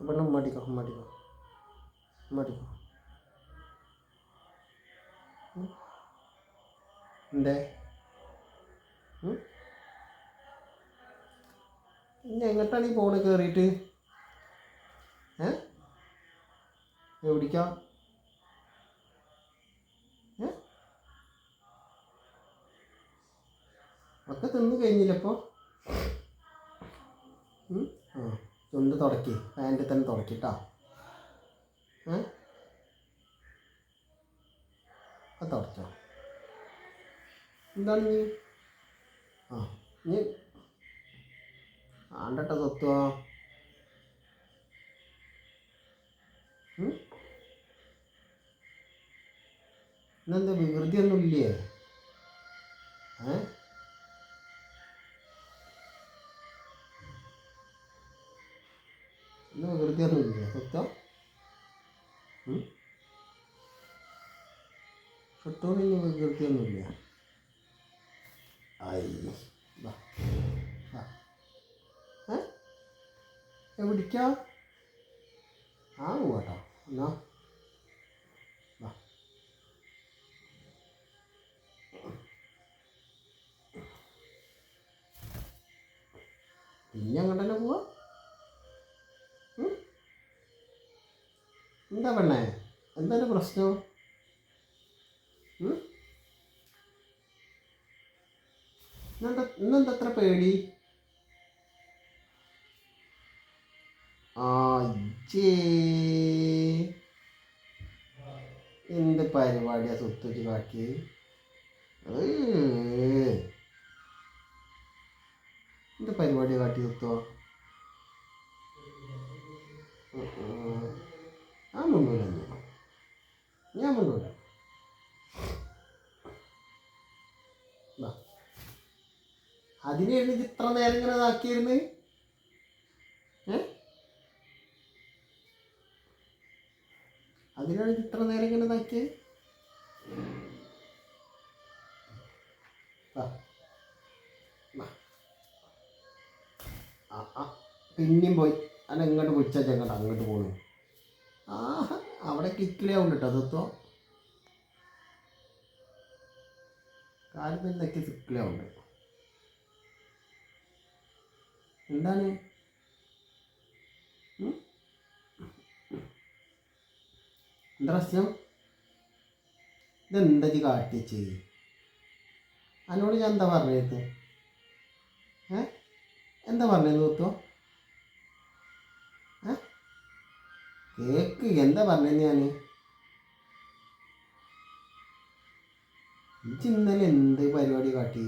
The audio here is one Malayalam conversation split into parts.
പെണ്ണ് മടിക്കോ മടിക്കോ ഉമ്മടിക്കോ എന്തേ? ഇനി എങ്ങോട്ടാണ് ഈ ഫോണ് കയറിയിട്ട് ഏ എവിടിക്കാം ഒക്കെ തിന്നു കഴിഞ്ഞില്ല തുടക്കി. പാന്റിൽ തന്നെ തുടക്കി ഏ? അത് തുടച്ചോ. എന്താണ് നീ ആ നീ ആണ്ടട്ട എന്നെന്താ ഇന്നെന്താ വികൃതിയൊന്നും ഇന്ന് വികൃതിയൊന്നും ഇല്ലേ സ്വത്തോ സ്വത്തോട് ഇനി വികൃതിയൊന്നും ഇല്ല ഐ വാ വാ ഏ എവിടേക്കാ ആ പോവാട്ടോ എന്നാ പിന്നെ അങ്ങോട്ട് തന്നെ പോവാ എന്താ പെണ്ണേ? എന്താണ് പ്രശ്നം? ഇന്നെന്താ അത്ര പേടി? ആ ഇജ്ജേ. എന്ത് പരിപാടിയാ സുത്തുച്ച് കാട്ടി എന്ത് പരിപാടിയാ കാട്ടി സുത്തോ അതിനായിരുന്നു ഇത് ഇത്ര നേരം ഇങ്ങനെ ഇതാക്കിയിരുന്ന്? ഏ? അതിനാണ് ഇത് ഇത്ര നേരം ഇങ്ങനെ ഇതാക്കിയത് പിന്നെയും പോയി. അല്ല ഇങ്ങോട്ട് വിളിച്ചാൽ ചെങ്ങോട്ട് അങ്ങോട്ട് പോണു. ആ അവിടെ കിക്കിലാവുണ്ട് കേട്ടോ അതൊത്തോ. കാൽ പിന്നൊക്കെ സിക്കിലാവുണ്ട് എന്താണ്? എന്താ പ്രശ്നം? ഇതെന്താ ഇത് കാട്ടിച്ച് അതിനോട് ഞാൻ എന്താ പറഞ്ഞത്? ഏ? എന്താ പറഞ്ഞത് ദൂത്തോ ഏ? കേക്ക് എന്താ പറഞ്ഞത് ഞാൻ ഇന്നലെ എന്ത് പരിപാടി കാട്ടി?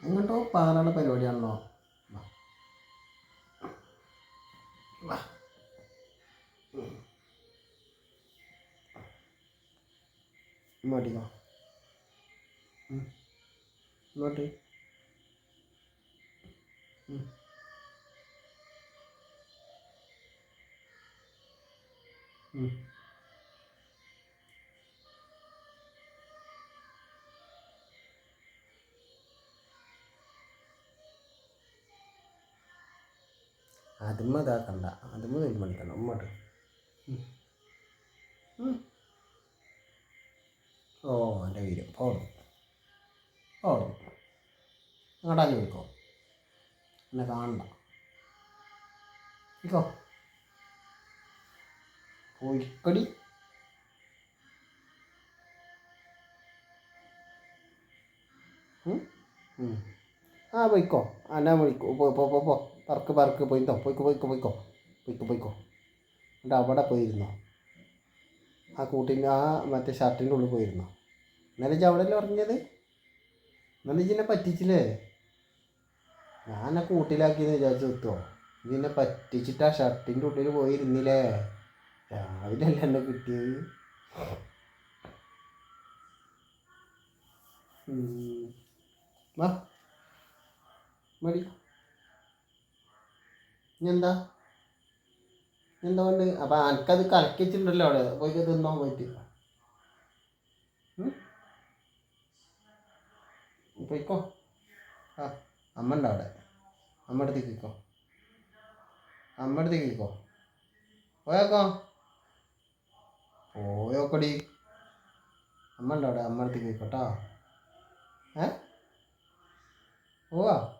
എങ്ങോട്ടോ പാറാണ് പരിപാടിയാണല്ലോ വാ. വാ. ഉം. ഇങ്ങോട്ടിക്കോ ഉം. ഇങ്ങോട്ട് ഉം. അതുമ്മ ഇതാക്കണ്ട അതുമ്മ പണിക്കണം ഉമ്മട്ട് ഓ എന്റെ വീരും പോടും പോടും അങ്ങോട്ടാ ചോദിക്കോ എന്നെ കാണണ്ട. ഇക്കോ പോയിക്കടി. ആ പോയിക്കോ. എന്നാ വിളിക്കോ. പോ പോ പോ. പറക്ക് പറക്ക് പോയിട്ടോ പോയിക്കോ പോയിക്കോ പോയിക്കോ പോയിക്കോ പോയിക്കോ. എന്നിട്ട് അവിടെ പോയിരുന്നോ? ആ കൂട്ടിന്റെ ആ മറ്റേ ഷർട്ടിന്റെ ഉള്ളിൽ പോയിരുന്നോ? എന്നാലും ഇജ്ജ് അവിടെയല്ലേ പറഞ്ഞത്? എന്നാലും ഇജ്ജിനെ പറ്റിച്ചില്ലേ? ആ കൂട്ടിലാക്കിയെന്ന് വിചാരിച്ചു നിർത്തുമോ ഇതിനെ പറ്റിച്ചിട്ട് ആ ഷർട്ടിന്റെ ഉള്ളിൽ പോയിരുന്നില്ലേ? രാവിലെ അല്ല എന്നെ കിട്ടിയത്. വാ. മതി ഇനി എന്താ കൊണ്ട് അപ്പം എനിക്കത് കലക്കിച്ചിട്ടുണ്ടല്ലോ അവിടെ. പോയിട്ട് തിന്നോ പോയിട്ട്. ഉം? പോയിക്കോ. ആ അമ്മ അവിടെ? അമ്മ അടുത്തേക്ക് പോയിക്കോ. അമ്മ അടുത്തേക്ക് പോയിക്കോ. പോയേക്കോ. പോയോക്കടി. അമ്മ ഉണ്ട് അവിടെ? അമ്മ അടുത്തേക്ക് പോയിക്കോട്ടോ ഏ? പോവാ.